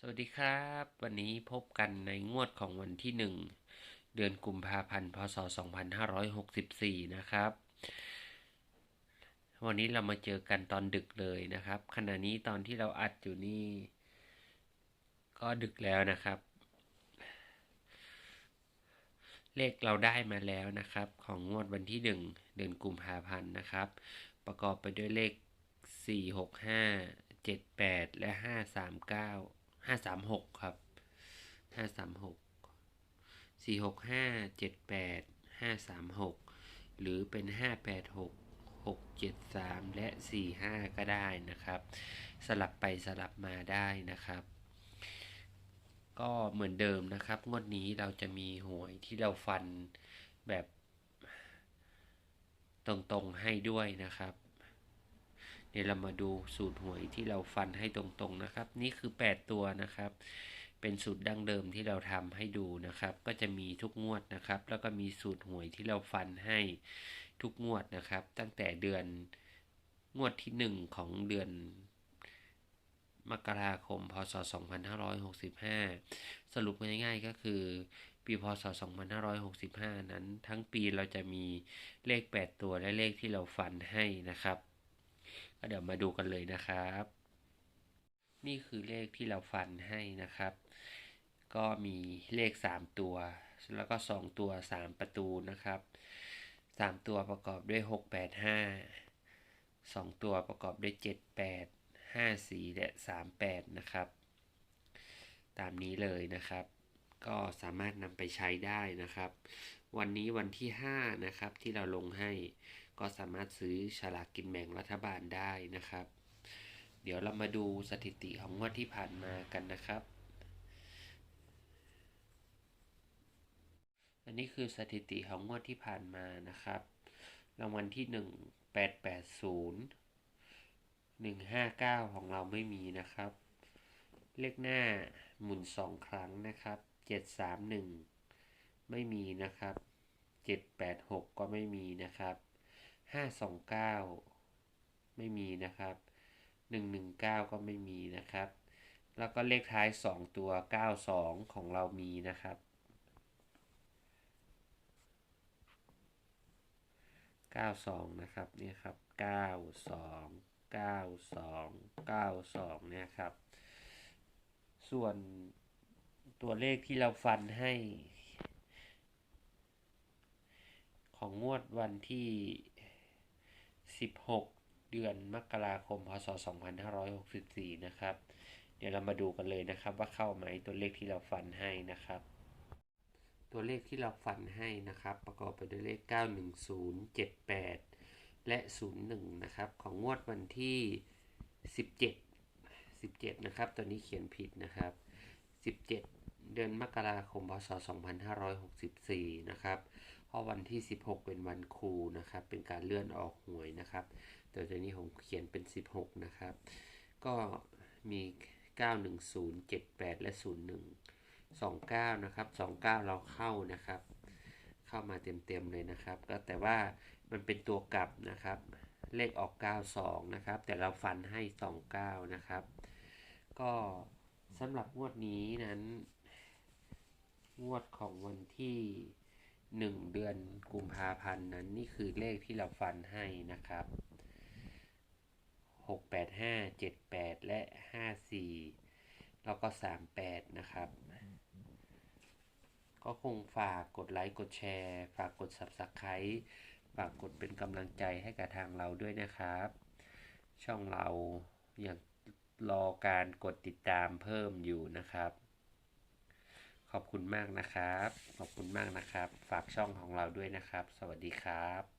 สวัสดีครับ วันนี้พบกันในงวดของวันที่ 1 เดือนกุมภาพันธ์ พศ 2564 นะครับ วันนี้เรามาเจอกันตอนดึกเลยนะครับ ขณะนี้ตอนที่เราอัดอยู่นี่ ก็ดึกแล้วนะครับ เลขเราได้มาแล้วนะครับ ของงวดวันที่ 1 เดือนกุมภาพันธ์นะครับ ประกอบไปด้วยเลข 4 6 5 7 8 และ 539 ห้าสามหกครับห้าสามหกสี่หกห้าเจ็ดแปดห้าสามหกหรือเป็นห้าแปดหกหกเจ็ดสามและสี่ห้าก็ได้นะครับ สลับไปสลับมาได้นะครับ ก็เหมือนเดิมนะครับ งวดนี้เราจะมีหวยที่เราฟันแบบตรงๆให้ด้วยนะครับ เดี๋ยวเรามาดูสูตรหวยที่เราฟันให้ตรงๆนะครับ นี่คือ 8 ตัวนะครับ เป็นสูตรดั้งเดิมที่เราทำให้ดูนะครับ ก็จะมีทุกงวดนะครับ แล้วก็มีสูตรหวยที่เราฟันให้ทุกงวดนะครับ ตั้งแต่เดือนงวดที่ 1 ของเดือนมกราคม พศ 2565 สรุปง่ายๆก็คือปีพศ 2565 นั้น ทั้งปีเราจะมีเลข 8 ตัวและเลขที่เราฟันให้นะครับ เดี๋ยวมาดูกันเลยนะครับ นี่คือเลขที่เราฟันให้นะครับ ก็มีเลข 3 ตัว แล้วก็ 2 ตัว 3 ประตูนะครับ 3 ตัวประกอบด้วย 6 8 5 2 ตัวประกอบด้วย 7 8 5 4 และ 3 8 นะครับ ตามนี้เลยนะครับ ก็สามารถนำไปใช้ได้นะครับ วันนี้วันที่ 5 นะครับที่เราลงให้ ก็สามารถซื้อฉลากกินแบ่งรัฐบาลได้นะครับ เดี๋ยวเรามาดูสถิติของงวดที่ผ่านมากันนะครับ อันนี้คือสถิติของงวดที่ผ่านมานะครับ รางวัลที่ 1 880 159 ของเราไม่มีนะครับ เลขหน้าหมุน 2 ครั้งนะครับ 731 ไม่มีนะครับ 786 ก็ไม่มีนะครับ ห้าสองเก้าไม่มีนะครับหนึ่งหนึ่งเก้าก็ไม่มีนะครับ แล้วก็เลขท้ายสองตัวเก้าสองของเรามีนะครับเก้าสองนะครับนี่ครับเก้าสองเก้าสองเก้าสองเนี่ยครับ ส่วนตัวเลขที่เราฟันให้ ของงวดวันที่ 16 เดือนมกราคม พศ 2564 นะครับ เดี๋ยวเรามาดูกันเลยนะครับว่าเข้าไหมตัวเลขที่เราฟันให้นะครับ ตัวเลขที่เราฟันให้นะครับ ประกอบไปด้วยเลข 91078 และ 01 นะครับ ของงวดวันที่ 17 17 นะครับ ตัวนี้เขียนผิดนะครับ 17 เดือนมกราคมพศ 2564 นะครับเพราะวันที่ 16 เป็นวันครูนะครับ เป็นการเลื่อนออกหวยนะครับ แต่ตอนนี้ผมเขียนเป็น 16 นะครับ ก็มี 91078 และ 01 29 นะครับ 29 เราเข้านะครับ เข้ามาเต็มๆเลยนะครับ ก็แต่ว่ามันเป็นตัวกลับนะครับ เลขออก 92 นะครับ แต่เราฟันให้ 29 นะครับ ก็สำหรับงวดนี้นั้น งวดของวันที่หนึ่งเดือนกุมภาพันธ์นั้นนี่คือเลขที่เราฟันให้นะครับหกแปดห้าเจ็ดแปดและห้าสี่แล้วก็สามแปดนะครับ ก็คงฝากกดไลค์ กดแชร์ ฝากกด Subscribe ฝากกดเป็นกำลังใจให้กับทางเราด้วยนะครับ ช่องเราอยังรอการกดติดตามเพิ่มอยู่นะครับ ขอบคุณมากนะครับ ขอบคุณมากนะครับ ฝากช่องของเราด้วยนะครับ สวัสดีครับ